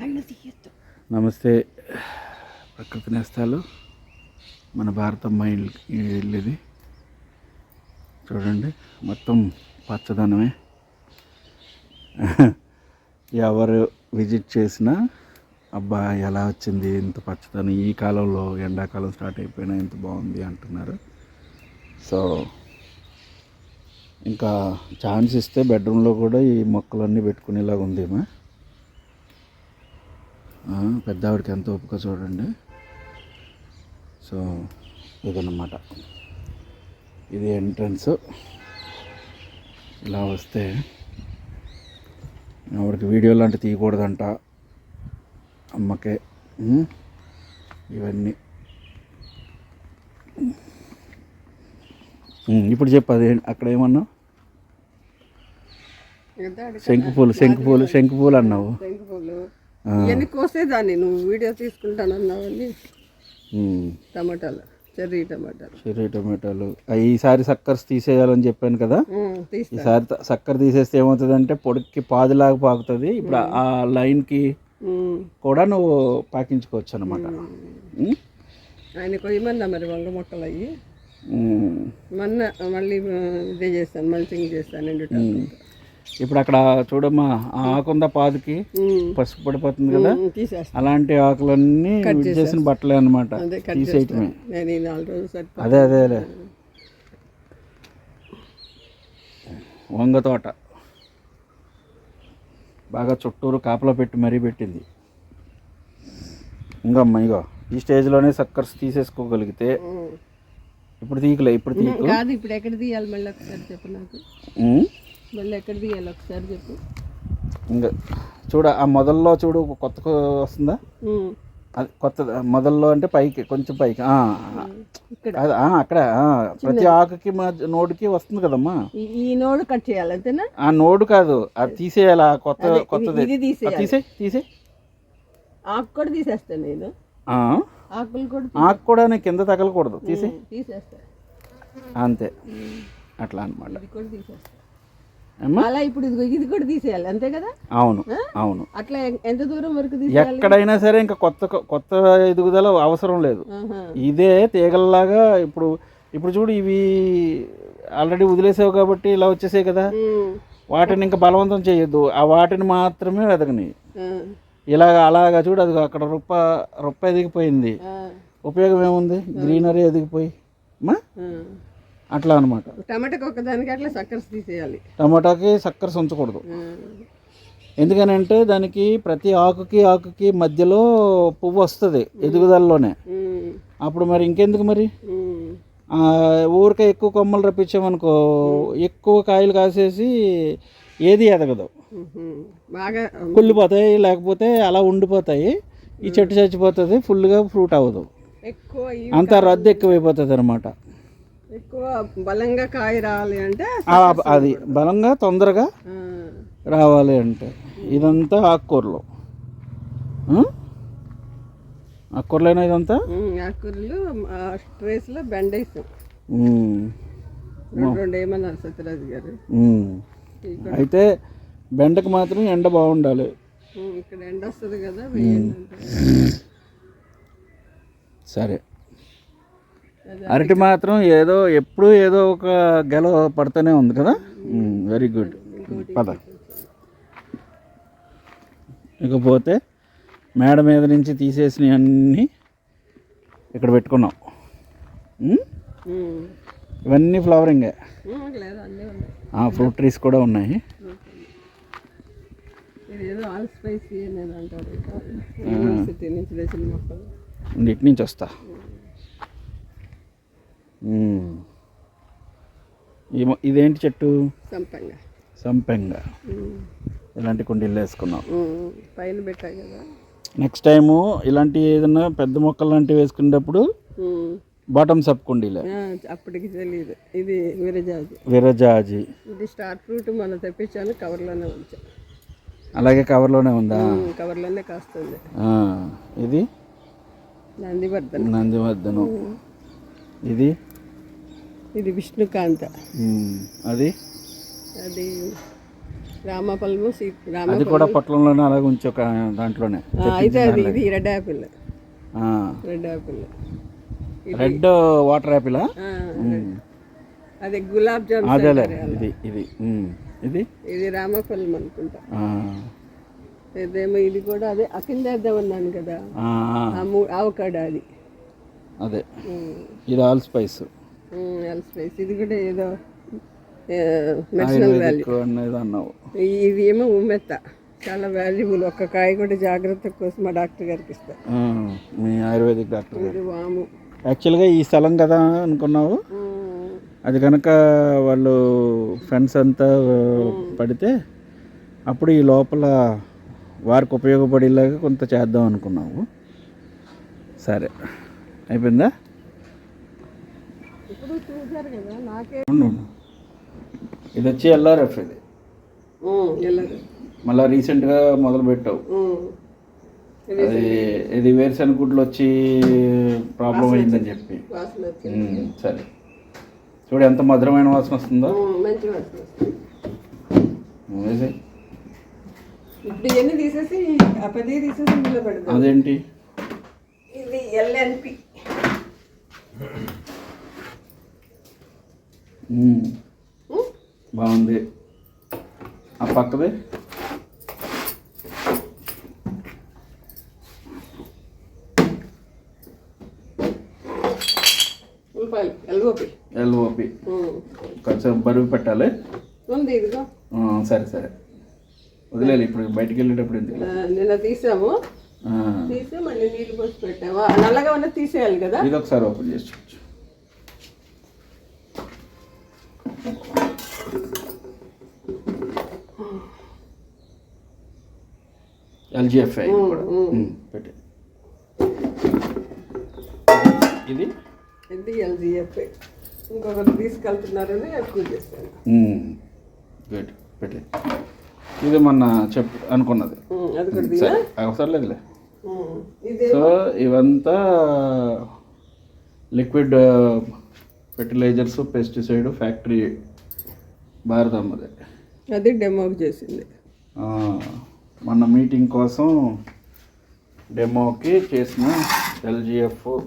నమస్తే. ప్రకృతి నేస్తాలు. మన భారతమ్మ ఇల్లు ఇల్లు ఇది చూడండి మొత్తం పచ్చదనమే. ఎవరు విజిట్ చేసినా అబ్బా ఎలా వచ్చింది? ఇంత పచ్చదనం. ఈ కాలంలో ఎండాకాలం స్టార్ట్ అయిపోయినా ఇంత బాగుంది అంటున్నారు. సో ఇంకా ఛాన్స్ ఇస్తే బెడ్రూమ్లో కూడా ఈ మొక్కలన్నీ పెట్టుకునేలాగా ఉందేమో. పెద్ద ఆవిడకి ఎంత ఓపిక చూడండి. సో ఇదన్నమాట. ఇది ఎంట్రన్స్ ఇలా వస్తే ఆవిడకి వీడియో లాంటి తీయకూడదంట. అమ్మకే. ఇవన్నీ. ఇప్పుడు చెప్పు అది అక్కడ ఏమన్నావు? శంకుపూలు శంకుపూలు శంకుపూలు అన్నావు. ఇవన్నీ కోసేదాన్ని నువ్వు వీడియో తీసుకుంటానన్నావని. టమాటాలు చెర్రీ టమాటాలు. చెర్రీ టమాటాలు. ఈసారి సక్కర్స్ తీసేయాలని చెప్పాను కదా? ఈసారి సక్కర తీసేస్తే ఏమవుతుందంటే పొడికి పాదులాగా పాకుతుంది. ఇప్పుడు ఆ- లైన్కి. కూడా నువ్వు పాకించుకోవచ్చు అనమాట ఆయన కొయ్యమన్నా మరి వంగ మొక్కలు అయ్యి? మొన్న మళ్ళీ ఇదే చేస్తాను మల్చింగ్ చేస్తాను ఎండు. ఇప్పుడు అక్కడ చూడమ్మా ఆ ఆకుంద పాదుకి పసుపు పడిపోతుంది కదా? అలాంటి ఆకులన్నీ చేసిన బట్టలే అనమాట అదే తీసేయటమే. సరిపో అదే అదేలే వంగ తోట. బాగా చుట్టూరు కాపలా పెట్టి మరీ పెట్టింది. ఇంకమ్మ ఇగో ఈ స్టేజ్లోనే సక్కర్స్ తీసేసుకోగలిగితే. ఇప్పుడు తీయకలే ఇప్పుడు తీయకు. ఇప్పుడు ఎక్కడ తీయాలి మళ్ళీ ఒకసారి చెప్పు నాకు. మళ్ళీ ఎక్కడ తీయాలి? ఒకసారి చెప్పు. ఇంకా చూడ ఆ మొదల్లో చూడు కొత్త వస్తుందా? అది కొత్త మొదల్లో అంటే పైకి కొంచెం పైకి. అది, అక్కడ ప్రతి ఆకుకి మధ్య నోడుకి వస్తుంది కదమ్మా. ఈ- నోడు కట్ చేయాలి అంతేనా? ఆ నోడు కాదు అది తీసేయాలి ఆ కొత్త కొత్తది. తీసే తీసే ఆకు కూడా తీసేస్తాను నేను. ఆకులు కూడా ఆకు కూడా నీకు కింద తగలకూడదు తీసే తీసేస్తా. అంతే. అట్లా అనమాట కూడా తీసేస్తా. అలా ఇప్పుడు ఇది కూడా తీసేయాలి అంతే కదా? అవును అవును. అట్లా ఎంత దూరం వరకు ఎక్కడైనా సరే ఇంకా కొత్త కొత్త ఎదుగుదల అవసరం లేదు. ఇదే తీగల్లాగా ఇప్పుడు ఇప్పుడు చూడు ఇవి ఆల్రెడీ వదిలేసావు కాబట్టి ఇలా వచ్చేసాయి కదా. వాటిని ఇంకా బలవంతం చేయొద్దు. ఆ వాటిని మాత్రమే వెతకని. ఇలాగ అలాగా చూడు అది అక్కడ రొప్ప రొప్ప ఎదిగిపోయింది. ఉపయోగం ఏముంది? గ్రీనరీ ఎదిగిపోయి. మా. అట్లా అనమాట టమాటాకి ఒకదానికి అట్లా తీసేయాలి. టమాటాకి చక్కెర ఉంచకూడదు. ఎందుకనంటే దానికి ప్రతి ఆకుకి ఆకుకి మధ్యలో పువ్వు వస్తుంది ఎదుగుదలలోనే. అప్పుడు మరి ఇంకెందుకు మరి? ఊరికే ఎక్కువ కొమ్మలు రప్పించామనుకో ఎక్కువ కాయలు కాసేసి ఏది ఎదగదు. బాగా కుళ్ళిపోతాయి లేకపోతే అలా ఉండిపోతాయి. ఈ చెట్టు చచ్చిపోతుంది ఫుల్గా ఫ్రూట్ అవ్వదు. అంత రద్దు ఎక్కువైపోతుంది అనమాట ఎక్కువ బలంగా కాయ రావాలి అంటే అది బలంగా తొందరగా రావాలి అంటే ఇదంతా ఆకుకూరలు? ఆకుకూరలేనా ఇదంతా? ఆకుకూరలు ట్రేస్లో బెండేసాం. ఉమ్. రెండు ఏమన్నారు సత్యరాజు గారు? అయితే బెండకు మాత్రం ఎండ బాగుండాలి. ఇక్కడ ఎండ వస్తుంది కదా. సరే. అరటి మాత్రం ఏదో ఎప్పుడూ ఏదో ఒక గెల పడుతూనే ఉంది కదా? వెరీ గుడ్ పద. ఇకపోతే మేడ మీద నుంచి తీసేసినవి అన్నీ ఇక్కడ పెట్టుకున్నాం. ఇవన్నీ ఫ్లవరింగే ఫ్రూట్ ట్రీస్ కూడా ఉన్నాయి. ఇటు నుంచి వస్తా. ఇదేంటి చెట్టు? సంపంగా. సంపెంగ. ఇలాంటి కుండీలు వేసుకున్నాం. పైన పెట్టా కదా. నెక్స్ట్ టైము ఇలాంటి ఏదైనా పెద్ద మొక్కలు లాంటివి వేసుకునేటప్పుడు ఉమ్, బాటమ్స్ అప్ కుండీలే. అప్పటికి తెలియదు ఇది విరజాజి. విరజాజి. ఇది స్టార్ ఫ్రూట్ మనం తెప్పించాను కవర్లోనే ఉంచా. అలాగే కవర్లోనే ఉందా? కవర్లోనే కాస్తుంది. ఇది? నందివర్ధన్. నందివర్ధనం. ఇది? ఇది విష్ణుకాంత. అది? అది రామఫలము సీ రామ అది కూడా పొట్లంలోనే అలాగే ఉంచి ఒక దాంట్లోనే. అయితే అది ఇది red apple. Red apple. Red water యాపిలా అది గులాబ్ జామ్ అదేలే. ఇది ఇది. ఇది? ఇది రామఫలం అనుకుంటా. ఇదేమో ఇది కూడా అదే అకిందేద్దామన్నాను కదా. ఆ, ఆ. ఆ మూ ఆవకాడ అది. అదే. ఇది ఆల్ స్పైస్. ఎల్ స్పైస్ ఇది కూడా ఏదో మెడిసినల్ వాల్యూ అన్నావు. ఇది ఏమో ఉమ్మెత్త. చాలా వాల్యుబుల్ ఒక్క కాయ కూడా జాగ్రత్త కోసం మా డాక్టర్ గారికి ఇస్తారు మీ ఆయుర్వేదిక్ డాక్టర్ గారు. ఇది వాము. యాక్చువల్గా ఈ స్థలం కదా అనుకున్నావు? అది కనుక వాళ్ళు ఫ్రెండ్స్ అంతా పడితే అప్పుడు ఈ లోపల వారికి ఉపయోగపడేలాగా కొంత చేద్దాం అనుకున్నాము సరే. అయిపోయిందా ఇప్పుడు చూసారు కదా నాకే ఉండు, ఉండు. ఇది వచ్చి ఎల్ఆర్ఎఫ్ ఇది. మళ్ళీ రీసెంట్గా మొదలు పెట్టావు. అది ఇది వేరుశెనగ గుడ్లు వచ్చి ప్రాబ్లం అయిందని చెప్పి. సరే. చూడు ఎంత మధురమైన వాసన వస్తుందో. ఉమ్, మంచి వాసన వస్తుంది. ఉమ్, వేసేయ్. ఇప్పుడు ఇవన్నీ తీసేసి ఆ పది తీసేసి ఇందులో పెడదాం అదేంటి ఇది ఎల్ఎన్పి ఉమ్, బాగుంది. ఆ పక్కది ఎల్ఓపి ఎల్ఓపి కొంచెం బరువు పెట్టాలి. ఉంది ఇదిగో. సరే సరే. వదిలేదు ఇప్పుడు బయటికి వెళ్ళేటప్పుడు ఎందుకు నిన్న తీసాము. తీసి మళ్ళీ నీళ్ళు పోసి పెట్టాము నల్లగా ఉన్న తీసేయాలి కదా? ఇది ఒకసారి ఓపెన్ చేసి ఎల్జిఎఫ్ఐ. పెట్టు. ఇది? ఇది ఎల్జిఎఫ్ ఇంకొకరు తీసుకెళ్తున్నారని ఎక్కువ చేస్తాను గుడ్. పెట్టే. ఇది మొన్న చెప్పు అనుకున్నది. అవసరం లేదులే. సో ఇవంతా లిక్విడ్ ఫెర్టిలైజర్స్ పెస్టిసైడ్ ఫ్యాక్టరీ భారతమ్మది. అది డెమోకి చేసింది. మన మీటింగ్ కోసం డెమోకి చేసిన ఎల్జిఎఫ్.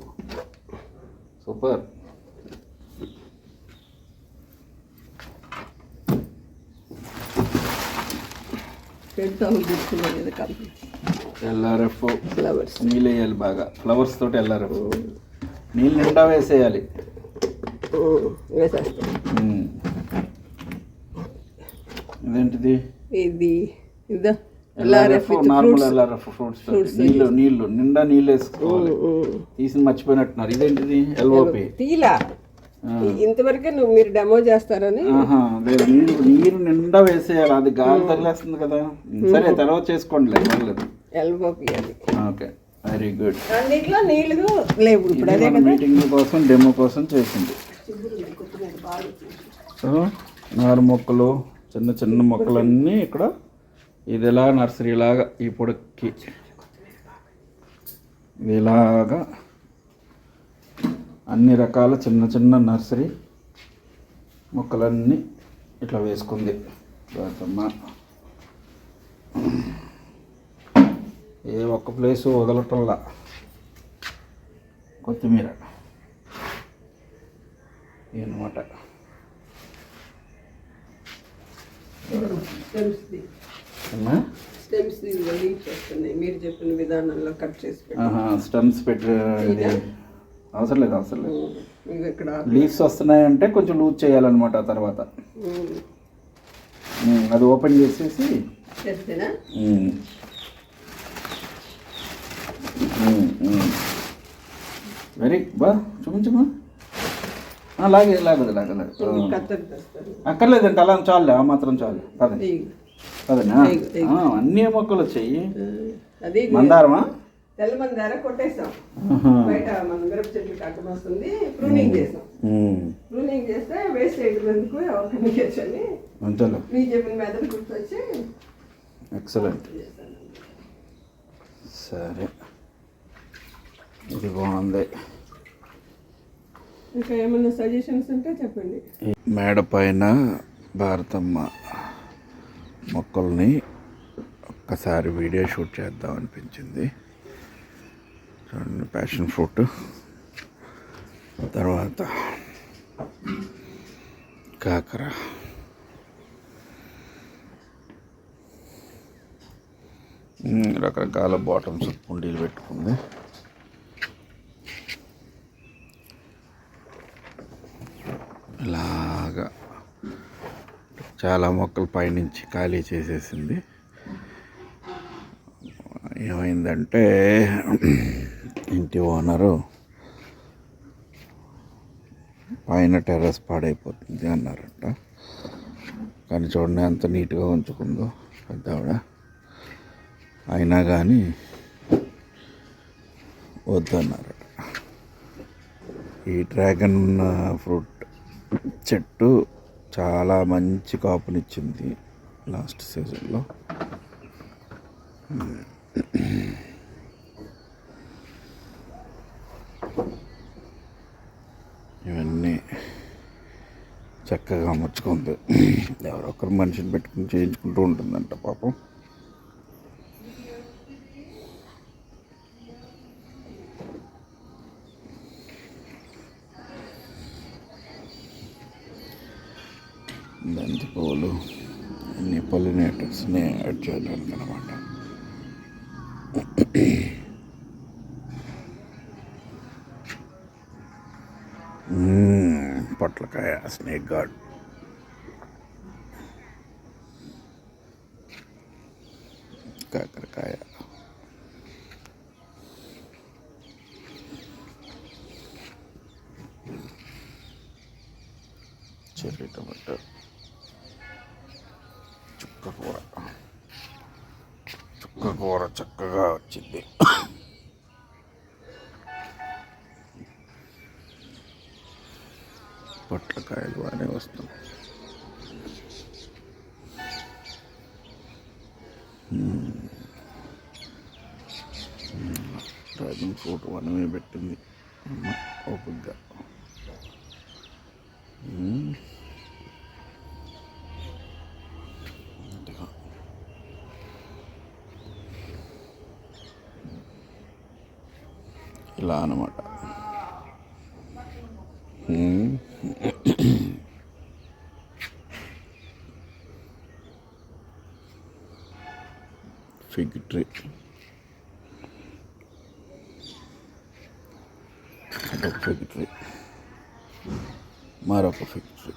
సూపర్. ఎల్ఆర్ఎఫ్. ఫ్లవర్స్ నీళ్ళు వేయాలి బాగా. ఫ్లవర్స్ తోటి ఎల్ఆర్ఎఫ్. నీళ్ళు నిండా వేసేయాలి. ఇదేంటిది? ఇది ఇదా. నార్మల్ ఎల్ఆర్ఎఫ్ ఫ్రూట్స్ నీళ్ళు నీళ్ళు నిండా నీళ్ళు వేసుకోవాలి. తీసి మర్చిపోయినట్టున్నారు. ఇదేంటిది? ఎల్ఓపి తీలా? ఇంతవరకే నువ్వు మీరు డెమో చేస్తారని. ఆహా లేదు నీళ్ళు నీరు నిండా వేసేయాలి. అది గాలి తగిలేస్తుంది కదా. సరే తర్వాత చేసుకోండి పర్లేదు. ఎల్ఓపి అది. Okay very good. నీళ్ళు లేవు ఇప్పుడు అదే మీటింగ్ కోసం డెమో కోసం చేసింది. సో నారు మొక్కలు చిన్న చిన్న మొక్కలన్నీ ఇక్కడ ఇది ఇలా నర్సరీ లాగా ఈ పొడక్కి. ఇది ఇలాగా అన్ని రకాల చిన్న చిన్న నర్సరీ మొక్కలన్నీ ఇట్లా వేసుకుంది. గౌతమ్మ ఏ ఒక్క ప్లేసు వదలటంలా. కొత్తిమీర. అనమాట మీరు చెప్పిన విధానంలో కట్ చేసి పెట్టి. స్టమ్స్ పెట్టి అవసరం లేదు అవసరం లేదు. ఇక్కడ లీవ్స్ వస్తున్నాయంటే కొంచెం లూజ్ చేయాలన్నమాట ఆ తర్వాత. అది ఓపెన్ చేసేసి. వెరీ బా చూపించమ్మా. లాగే లాగదు లాగదు అక్కర్లేదండి అలా చాలు ఆ మాత్రం చాలు. పదండి. ఆ, అన్ని మొక్కలు వచ్చాయి మందారమా? తెల్ల మందార కొట్టేసాం. బయట మన మిరప చెట్లు కట్టం వస్తుంది ప్రూనింగ్ చేసాం. ప్రూనింగ్ చేస్తే వేస్ట్ చేయడం ఎందుకు? ఎవరికైనా చేసని అంతేలే. మీ చెప్పిన మెదడు గుర్తొచ్చి ఎక్సలెంట్ సరే. ఇది బాగుంది. ఇంకా ఏమైనా సజెషన్స్ ఉంటే చెప్పండి. మేడ పైన భారతమ్మ మొక్కల్ని ఒక్కసారి వీడియో షూట్ చేద్దాం అనిపించింది. చూడండి ప్యాషన్ ఫ్రూట్ తర్వాత కాకర. రకరకాల బాటమ్స్ కుండీలు పెట్టుకుంది ఇలాగా చాలా మొక్కలు పైనుంచి ఖాళీ చేసేసింది. ఏమైందంటే ఇంటి ఓనరు పైన టెర్రస్ పాడైపోతుంది అన్నారంట. కానీ చూడండి ఎంత నీట్గా ఉంచుకుందో పెద్ద ఆవిడ. అయినా కానీ వద్దన్నారట ఈ డ్రాగన్ ఫ్రూట్ చెట్టు చాలా మంచి కాపునిచ్చింది లాస్ట్ సీజన్లో. ఇవన్నీ చక్కగా అమర్చుకుంది. ఎవరో ఒకరు మనిషిని పెట్టుకుని చేయించుకుంటూ ఉంటుందంట పాపం. బంతి అన్ని పొలినేటర్స్ని యాడ్ చేయడానికి అనమాట పొట్లకాయ స్నేక్ గార్డ్. కాకరకాయ. Cherry tomato. చుక్క కూర చుక్క కూర చక్కగా వచ్చింది. పొట్లకాయలు బాగానే వస్తుంది డ్రాగన్ ఫ్రూట్ వనమే పెట్టింది. అమ్మ ఓపిక్గా ఇలా అనమాట మ్మ్. ఫిగ్ ట్రీ అదొక ఫిగ్ ట్రీ మరొక ఫిగ్ ట్రీ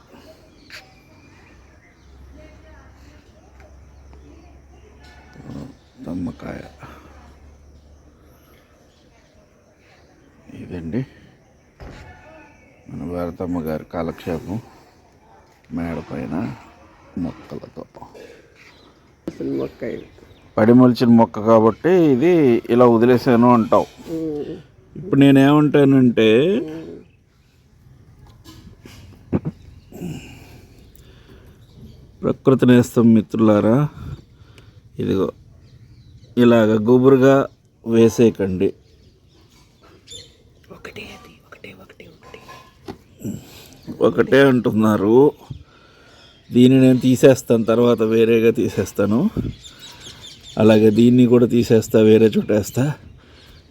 దమ్మకాయ భారతమ్మ గారి కాలక్షేపం మేడ పైన మొక్కలతో మొక్క ఇది. పడి మొలిచిన మొక్క కాబట్టి ఇది ఇలా వదిలేసాను అంటావు. ఇప్పుడు నేనేమంటానంటే ప్రకృతి నేస్తం మిత్రులారా ఇదిగో ఇలాగ గుబురుగా వేసేయకండి ఒకటే అంటున్నారు. దీన్ని నేను తీసేస్తాను తర్వాత వేరేగా తీసేస్తాను. అలాగే దీన్ని కూడా తీసేస్తా వేరే చుట్టేస్తా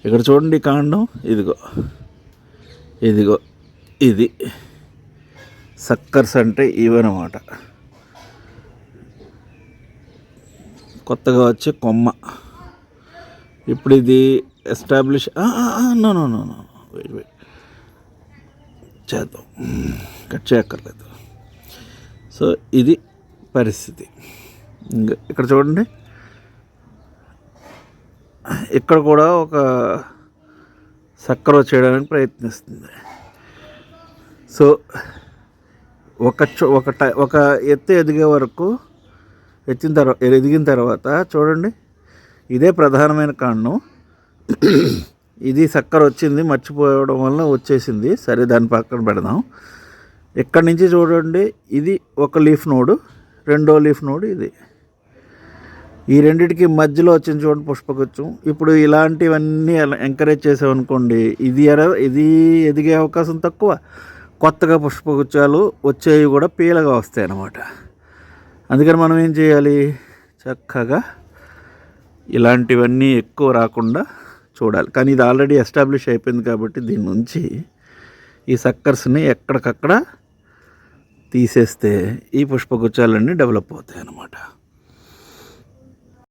ఇక్కడ చూడండి కాండం ఇదిగో. ఇదిగో ఇది. సక్కర్స్ అంటే ఇవన్నమాట. కొత్తగా వచ్చే కొమ్మ. ఇప్పుడు ఇది establish no no no no wait wait చేద్దాం. కట్ చేయక్కర్లేదు. సో ఇది పరిస్థితి. ఇంకా ఇక్కడ చూడండి. ఇక్కడ కూడా ఒక సక్కర చేయడానికి ప్రయత్నిస్తుంది. సో ఒక చో- ఒక టై ఒక ఎత్తు ఎదిగే వరకు ఎత్తిన తర్వాత ఎదిగిన తర్వాత చూడండి. ఇదే ప్రధానమైన కారణం. ఇది చక్కెర వచ్చింది మర్చిపోవడం వల్ల వచ్చేసింది. సరే దాని పక్కన పెడదాం. ఇక్కడి నుంచి చూడండి ఇది ఒక లీఫ్ నోడు రెండో లీఫ్ నోడు ఇది. ఈ రెండిటికి మధ్యలో వచ్చింది చూడండి పుష్పగుచ్చం ఇప్పుడు ఇలాంటివన్నీ ఎంకరేజ్ చేసామనుకోండి ఇది ఎర ఇది ఎదిగే అవకాశం తక్కువ. కొత్తగా పుష్పగుచ్చాలు వచ్చేవి కూడా పీలగా వస్తాయి అన్నమాట. అందుకని మనం ఏం చేయాలి? చక్కగా ఇలాంటివన్నీ ఎక్కువ రాకుండా చూడాలి. కానీ ఇది ఆల్రెడీ ఎస్టాబ్లిష్ అయిపోయింది కాబట్టి దీని నుంచి ఈ సక్కర్స్ని ఎక్కడికక్కడ తీసేస్తే ఈ పుష్పగుచ్చాలన్నీ డెవలప్ అవుతాయి అన్నమాట